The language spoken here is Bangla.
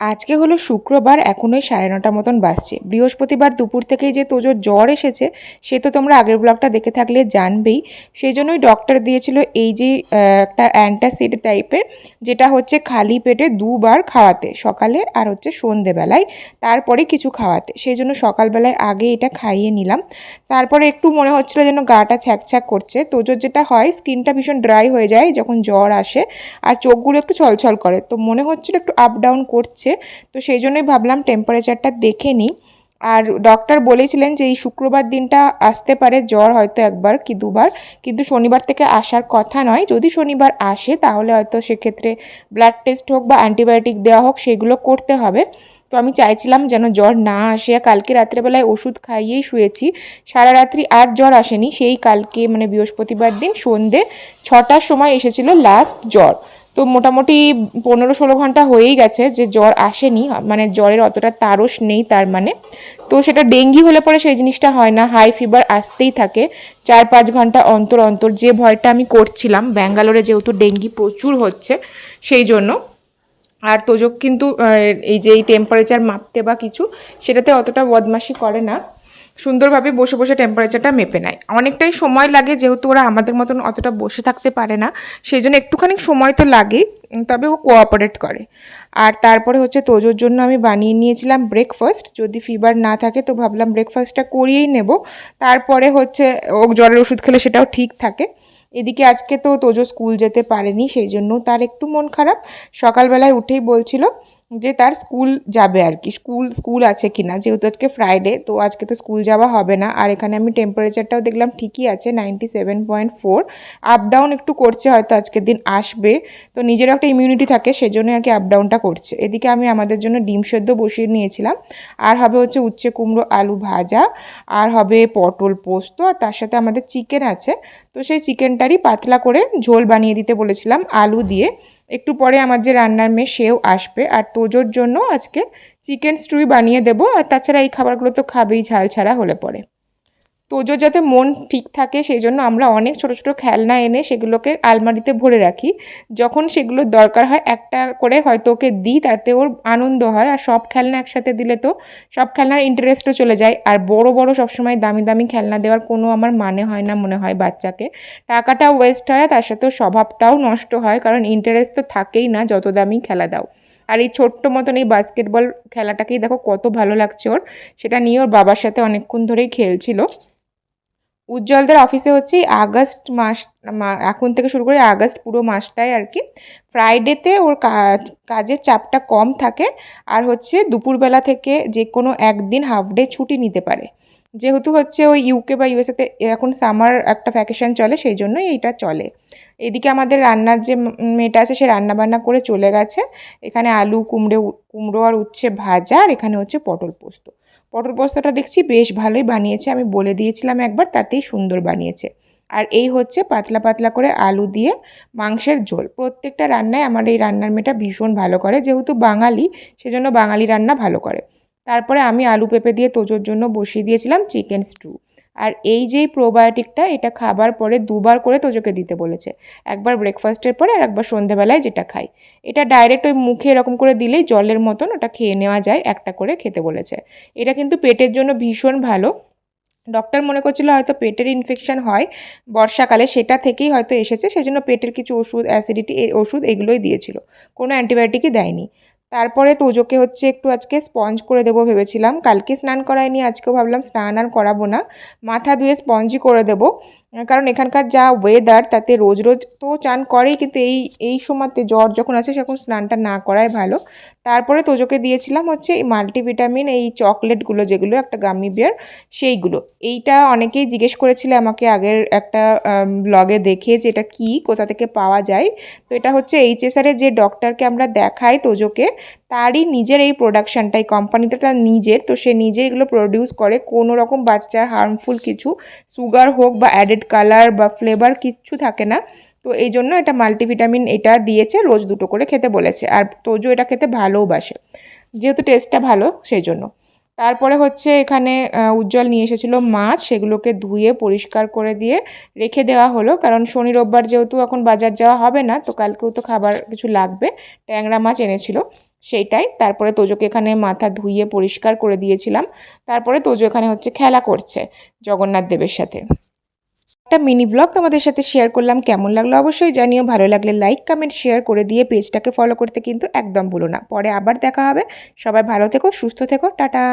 আজকে হলো শুক্রবার, এখন ওই সাড়ে নটা মতন বাজছে। বৃহস্পতিবার দুপুর থেকেই যে তোজোর জ্বর এসেছে, সে তো তোমরা আগের ব্লগটা দেখে থাকলে জানবেই। সেই জন্যই ডক্টর দিয়েছিল এই যে একটা অ্যান্টাসিড টাইপের যেটা হচ্ছে খালি পেটে দুবার খাওয়াতে, সকালে আর হচ্ছে সন্ধেবেলায়, তারপরে কিছু খাওয়াতে। সেই জন্য সকালবেলায় আগে এটা খাইয়ে নিলাম। তারপরে একটু মনে হচ্ছিল যেন গাটা ছ্যাকছ্যাক করছে। তোজোর যেটা হয়, স্কিনটা ভীষণ ড্রাই হয়ে যায় যখন জ্বর আসে, আর চোখগুলো একটু ছলছল করে। তো মনে হচ্ছিল একটু আপ ডাউন করছে। তো সেই জন্যই ভাবলাম টেম্পারেচারটা দেখে নিই। আর ডক্টর বলেছিলেন যে, এই শুক্রবার দিনটা আসতে পারে, জ্বর হয়তো একবার কি দুবার। কিন্তু শনিবার থেকে আসার কথা নয়। যদি শনিবার আসে, তাহলে হয়তো সেক্ষেত্রে ব্লাড টেস্ট হোক বা অ্যান্টিবায়োটিক দেওয়া হোক, সেগুলো করতে হবে। তো আমি চাইছিলাম যেন জ্বর না আসে। কালকে রাত্রেবেলায় ওষুধ খাইয়েই শুয়েছি। সারা রাত্রি আর জ্বর আসেনি। সেই কালকে মানে বৃহস্পতিবার দিন সন্ধে ছটার সময় এসেছিল লাস্ট জ্বর। তো মোটামুটি পনেরো ষোলো ঘণ্টা হয়েই গেছে যে জ্বর আসেনি মানে জ্বরের অতটা তারস নেই তার মানে। তো সেটা ডেঙ্গি হলে পরে সেই জিনিসটা হয় না হাই ফিভার আসতেই থাকে। চার পাঁচ ঘণ্টা অন্তর অন্তর যে ভয়টা আমি করছিলাম, ব্যাঙ্গালোরে যেহেতু ডেঙ্গি প্রচুর হচ্ছে সেই জন্য। আর তোজক কিন্তু এই যে এই টেম্পারেচার মাপতে বা কিছু, সেটাতে অতটা বদমাশি করে না। সুন্দরভাবে বসে বসে টেম্পারেচারটা মেপে নেয়। অনেকটাই সময় লাগে যেহেতু ওরা আমাদের মতন অতটা বসে থাকতে পারে না সেই জন্য একটুখানি সময় তো উম, তবে ও কোঅপারেট করে। আর তারপরে হচ্ছে তোজোর জন্য আমি বানিয়ে নিয়েছিলাম ব্রেকফাস্ট যদি ফিভার না থাকে তো ভাবলাম ব্রেকফাস্টটা করিয়েই নেব। তারপরে হচ্ছে ও জ্বরের ওষুধ খেলে সেটাও ঠিক থাকে। এদিকে আজকে তো তোজো স্কুল যেতে পারেনি সেই জন্য তার একটু মন খারাপ। সকালবেলায় উঠেই বলছিল যে তার স্কুল যাবে আর কি। স্কুল স্কুল আছে কি না যেহেতু আজকে ফ্রাইডে তো আজকে তো স্কুল যাওয়া হবে না। আর এখানে আমি টেম্পারেচারটাও দেখলাম ঠিকই আছে ninety seven point four up down একটু করছে, হয়তো আজকের দিন আসবে। তো নিজেরও একটা ইমিউনিটি থাকে সেজন্য আর কি আপ ডাউনটা করছে। এদিকে আমি আমাদের জন্য ডিম সেদ্ধ বসিয়ে নিয়েছিলাম। আর হবে হচ্ছে উচ্ছে কুমড়ো আলু ভাজা। আর হবে পটল পোস্ত। আর তার সাথে আমাদের চিকেন আছে। তো সেই চিকেনটারই পাতলা করে ঝোল বানিয়ে দিতে বলেছিলাম, আলু দিয়ে। একটু পরে আমার যে রান্নার মেয়ে, সেও আসবে। আর তোজোর জন্য আজকে চিকেন স্টুই বানিয়ে দেবো। আর তাছাড়া এই খাবারগুলো তো খাবেই, ঝাল ছাড়া হলে পরে। তোজোর যাতে মন ঠিক থাকে, সেই জন্য আমরা অনেক ছোট ছোট খেলনা এনে সেগুলোকে আলমারিতে ভরে রাখি। যখন সেগুলো দরকার হয়, একটা করে হয়তো ওকে দিই, তাতে ওর আনন্দ হয়। আর সব খেলনা একসাথে দিলে তো সব খেলনার ইন্টারেস্টও চলে যায়। আর বড় বড় সবসময় দামি দামি খেলনা দেওয়ার কোনো আমার মানে হয় না মনে হয় বাচ্চাকে। টাকাটাও ওয়েস্ট হয় তার সাথে স্বভাবটাও নষ্ট হয়, কারণ ইন্টারেস্ট তো থাকেই না, যত দামি খেলা দাও। আর এই ছোট্ট মতন এই বাস্কেটবল খেলাটাকেই দেখো কত ভালো লাগছে ওর। সেটা নিয়ে ওর বাবার সাথে অনেকক্ষণ ধরেই খেলছিল। উজ্জ্বলদের অফিসে হচ্ছে আগস্ট মাস এখন থেকে শুরু করে আগস্ট পুরো মাসটাই আর কি। ফ্রাইডেতে ওর কাজ কাজের চাপটা কম থাকে আর হচ্ছে দুপুরবেলা থেকে যে কোনো একদিন হাফ ডে ছুটি নিতে পারে। যেহেতু হচ্ছে ওই ইউকে বা ইউএসএতে এখন সামার একটা ভ্যাকেশন চলে, সেই জন্যই এইটা চলে। এদিকে আমাদের রান্নার যে মেয়েটা আছে, সে রান্না বান্না করে চলে গেছে। এখানে আলু, কুমড়ো কুমড়ো আর উচ্ছে ভাজা আর এখানে হচ্ছে পটল পোস্ত। পটল পোস্তটা দেখছি বেশ ভালোই বানিয়েছে। আমি বলে দিয়েছিলাম একবার, তাতেই সুন্দর বানিয়েছে। আর এই হচ্ছে পাতলা পাতলা করে আলু দিয়ে মাংসের ঝোল। প্রত্যেকটা রান্নায় আমার এই রান্নার মেয়েটা ভীষণ ভালো করে। যেহেতু বাঙালি, সেজন্য বাঙালি রান্না ভালো করে। তারপরে আমি আলু পেঁপে দিয়ে তোজোর জন্য বসিয়ে দিয়েছিলাম চিকেন স্টু। আর এই যেই প্রোবায়োটিকটা এটা খাবার পরে দুবার করে তোজোকে দিতে বলেছে। একবার ব্রেকফাস্টের পরে আর একবার সন্ধেবেলায় যেটা খাই। এটা ডাইরেক্ট ওই মুখে এরকম করে দিলেই জলের মতন ওটা খেয়ে নেওয়া যায়, একটা করে খেতে বলেছে। এটা কিন্তু পেটের জন্য ভীষণ ভালো। ডক্টর মনে করছিল হয়তো পেটের ইনফেকশন হয়, বর্ষাকালে সেটা থেকেই হয়তো এসেছে, সেজন্য পেটের কিছু ওষুধ অ্যাসিডিটি ওষুধ এগুলোই দিয়েছিল। কোনো অ্যান্টিবায়োটিকই দেয়নি। তারপরে তোজোকে হচ্ছে একটু আজকে স্পঞ্জ করে দেবো ভেবেছিলাম। কালকে স্নান করায়নি, আজকেও ভাবলাম স্নান আর করাবো না। মাথা ধুয়ে স্পঞ্জই করে দেবো। কারণ এখানকার যা ওয়েদার তাতে রোজ রোজ তো চান করেই, কিন্তু এই এই সময়তে জ্বর যখন আছে সেরকম স্নানটা না করাই ভালো। তারপরে তোজোকে দিয়েছিলাম হচ্ছে এই মাল্টিভিটামিন এই চকলেটগুলো যেগুলো, একটা গামি বিয়ার সেইগুলো। এইটা অনেকেই জিজ্ঞেস করেছিল আমাকে আগের একটা ব্লগে দেখে যে এটা কী, কোথা থেকে পাওয়া যায়। তো এটা হচ্ছে এইচএসআরের যে ডক্টরকে আমরা দেখাই তোজোকে তারই নিজের এই প্রোডাকশানটা এই কোম্পানিটা তার নিজের, তো সে নিজে এগুলো প্রডিউস করে। কোনো রকম বাচ্চার হার্মফুল কিছু সুগার হোক বা অ্যাডেড কালার বা ফ্লেভার কিচ্ছু থাকে না। তো এই জন্য এটা মাল্টিভিটামিন এটা দিয়েছে, রোজ দুটো করে খেতে বলেছে। আর তোজো এটা খেতে ভালোওবাসে যেহেতু টেস্টটা ভালো, সেই জন্য। তারপরে হচ্ছে এখানে উজ্জ্বল নিয়ে এসেছিল মাছ, সেগুলোকে ধুয়ে পরিষ্কার করে দিয়ে রেখে দেওয়া হলো। কারণ শনি রোববার যেহেতু এখন বাজার যাওয়া হবে না, তো কালকেও তো খাবার কিছু লাগবে। ট্যাংরা মাছ এনেছিল সেইটাই। তারপরে তোজোকে এখানে মাথা ধুয়ে পরিষ্কার করে দিয়েছিলাম। তারপরে তোজো এখানে হচ্ছে খেলা করছে জগন্নাথ দেবের সাথে। একটা মিনি ব্লগ তোমাদের সাথে শেয়ার করলাম। কেমন লাগল অবশ্যই জানিও। ভালো লাগলে লাইক কমেন্ট শেয়ার করে দিয়ে পেজটাকে ফলো করতে কিন্তু একদম ভুলো না। পরে আবার দেখা হবে। সবাই ভালো থেকো, সুস্থ থেকো। টাটা।